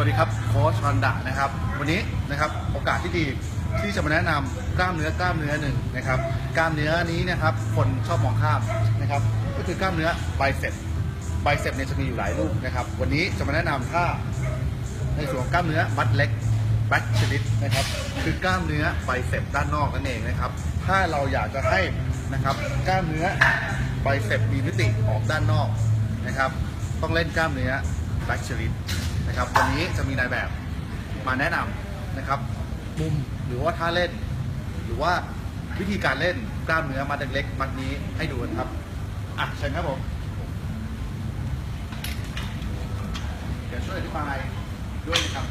วัสดีครับโค้ชรันดะนะครับ วันนี้นะครับโอกาสที่ดีที่จะมาแนะนำกล้ามเนื้อกล้ามเนื้อหนึ่งนะครับกล้ามเนื้อนี้นะครับคนชอบมองข้ามนะครับก็คือกล้ามเนื้อไบเซ็ปไบเซ็ปเนี่ยจะมีอยู่หลายรูปนะครับ วันนี้จะมาแนะนำท่าในส่วนของกล้ามเนื้อมัดเล็กแบ็คชลิดนะครับคือกล้ามเนื้อไบเซ็ปด้านนอกนั่นเองนะครับ ถ้าเราอยากจะให้นะครับกล้ามเนื้อไบเซ็ปมีมิติออกด้านนอกนะครับ ต้องเล่นกล้ามเนื้อแบ็คชลิด นะครับวันนี้จะมีนายแบบมาแนะนำนะครับมุมหรือว่าท่าเล่น หรือว่าวิธีการเล่นกล้ามเนื้อมัดเล็กๆมัดนี้ให้ดูกันครับอะเชิญครับผมเดี๋ยวช่วยอธิบายด้วยนะครับ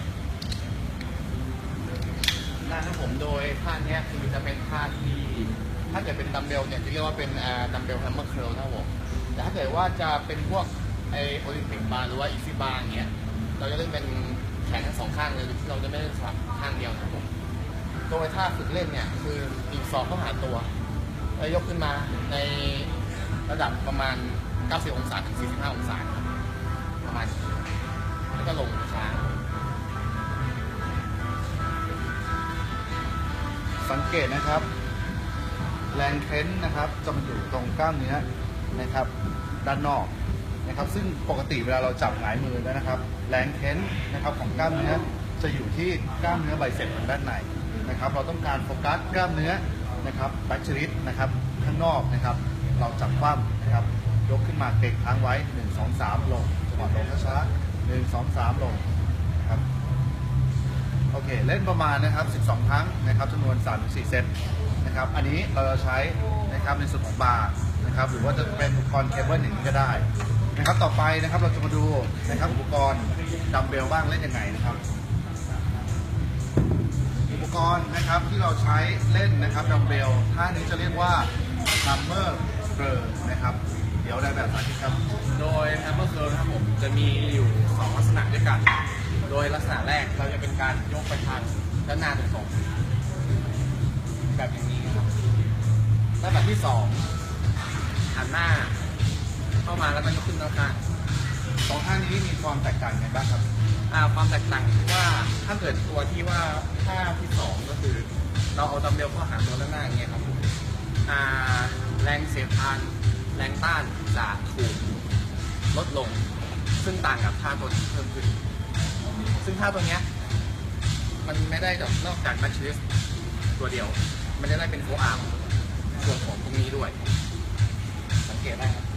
นะครับผมโดยท่านี้คือจะเป็นท่าที่ถ้าเกิดเป็นดัมเบลเนี่ยจะเรียกว่าเป็นดัมเบลแฮมเมอร์เคิลนะครับผมแต่ถ้าเกิดว่าจะเป็นพวกไอโอลิมปิกบาร์หรือว่าอีซี่บาร์เงี้ย เราจะเล่นเป็นแขนทั้งสองข้างเลยที่เราจะไม่เล่นสลับข้างเดียวนะครับผมโดยท่าฝึกเล่นเนี่ยคืออีกสองเข้าหาตัวแล้วยกขึ้นมาในระดับประมาณ 90 องศาถึง 45 องศาครับประมาณนี้แล้วก็ลงช้าสังเกตนะครับ แรงเค้นนะครับจะมาอยู่ตรงกล้ามเนื้อนะครับ ด้านนอก นะครับซึ่งปกติเวลาเราจับหงายมือแล้วนะครับแรงเค้นนะครับของกล้ามเนื้อจะอยู่ที่กล้ามเนื้อไบเซ็ปทางด้านในนะครับเราต้องการโฟกัสกล้ามเนื้อนะครับแบ็คชริดนะครับข้างนอกนะครับ เราจับคว่ำนะครับยกขึ้นมาเกร็งค้างไว้ 1 2 3 ลงจังหวะลงช้าๆ1 2 3 ลงนะครับโอเคเล่นประมาณนะครับ 12 ครั้งนะครับจำนวน 3-4 เซตนะครับอันนี้เราจะใช้นะครับในส่วนของบาร์นะครับหรือว่าจะเป็นอุปกรณ์เคเบิลอย่างนี้ก็ได้ นะครับต่อไปนะครับเราจะมาดูนะครับอุปกรณ์ดัมเบลบ้างเล่นยังไงนะครับ อุปกรณ์นะครับที่เราใช้เล่นนะครับดัมเบลท่านี้จะเรียกว่าซัมเมอร์เกอร์นะครับ เดี๋ยวได้แบบสาธิตครับ โดย Hammer Curl นะครับผมจะมีอยู่ 2 ลักษณะด้วยกัน โดยลักษณะแรกเราจะเป็นการยกไปทางด้านหน้าตรงๆแบบอย่างนี้ครับและแบบที่2หันหน้า เข้ามาแล้วก็ยกขึ้นด้านข้างสองท่านี้มีความแตกต่างกันบ้างครับอ่าความแตกต่างคือว่าถ้าเกิดตัวที่ว่าท่าที่2ก็คือ เราเอาดัมเบลเข้าหาตัวด้านหน้าอย่างเงี้ยครับผมอ่าแรงเสียดทาน แรงต้านจะถูกลดลง ซึ่งต่างกับท่าตัวที่เพิ่มขึ้น ซึ่งท่าตัวเนี้ยมันไม่ได้จากนอกจากแมชชิสตัวเดียว มันจะได้เป็นโฟอาร์มส่วนของตรงนี้ด้วย สังเกตได้ครับ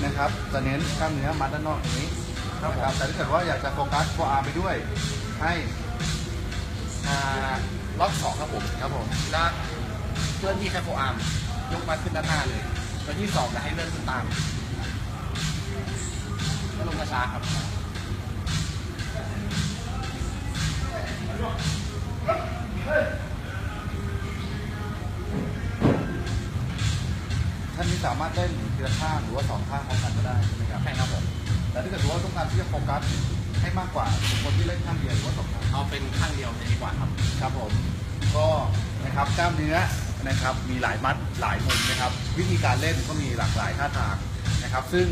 นี้นะครับ จะเน้นกล้ามเนื้อมัดด้านนอกตรงนี้นะครับ แต่ถ้าเกิดว่าอยากจะโฟกัสโฟอาร์ไปด้วย ให้อ่าล็อกสองครับผมครับผมแล้วเคลื่อนที่แค่โฟอาร์มยกมาขึ้นด้านหน้าเลยตัวที่สองจะให้เลื่อนขึ้นตามแล้วลงช้าๆครับ ท่านนี้สามารถเล่นทีละข้างหรือว่าสองข้างพร้อมกันก็ได้ใช่ไหมครับใช่ครับผมแต่ถ้าเกิดว่าต้องการที่จะโฟกัสให้มากกว่าคนที่เล่นข้างเดียวหรือว่าสองข้างเอาเป็นข้างเดียวจะดีกว่าครับครับผมก็นะครับกล้ามเนื้อนะครับมีหลายมัดหลายมุมนะครับ วิธีการเล่นก็มีหลากหลายท่าทางนะครับ ซึ่ง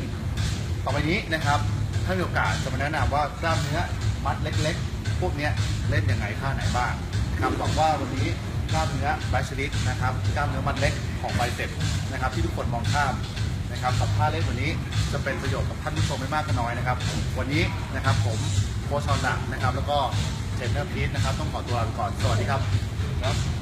ต่อไปนี้นะครับถ้ามีโอกาสจะมาแนะนำว่ากล้ามเนื้อมัดเล็ก ๆ พวกเนี้ยเล่นยังไงท่าไหนบ้างนะครับหวังว่าวันนี้ กล้ามเนื้อไบชลิสนะครับกล้ามเนื้อมัดเล็กของไบเซ็ปนะครับ ที่ทุกคนมองข้ามนะครับกับท่าเล่นวันนี้จะเป็นประโยชน์กับท่านผู้ชมไม่มากก็น้อยนะครับ วันนี้นะครับผมโค้ชชอนดะนะครับ แล้วก็เทรนเนอร์พีทนะครับ ต้องขอตัวลาไปก่อนสวัสดีครับครับ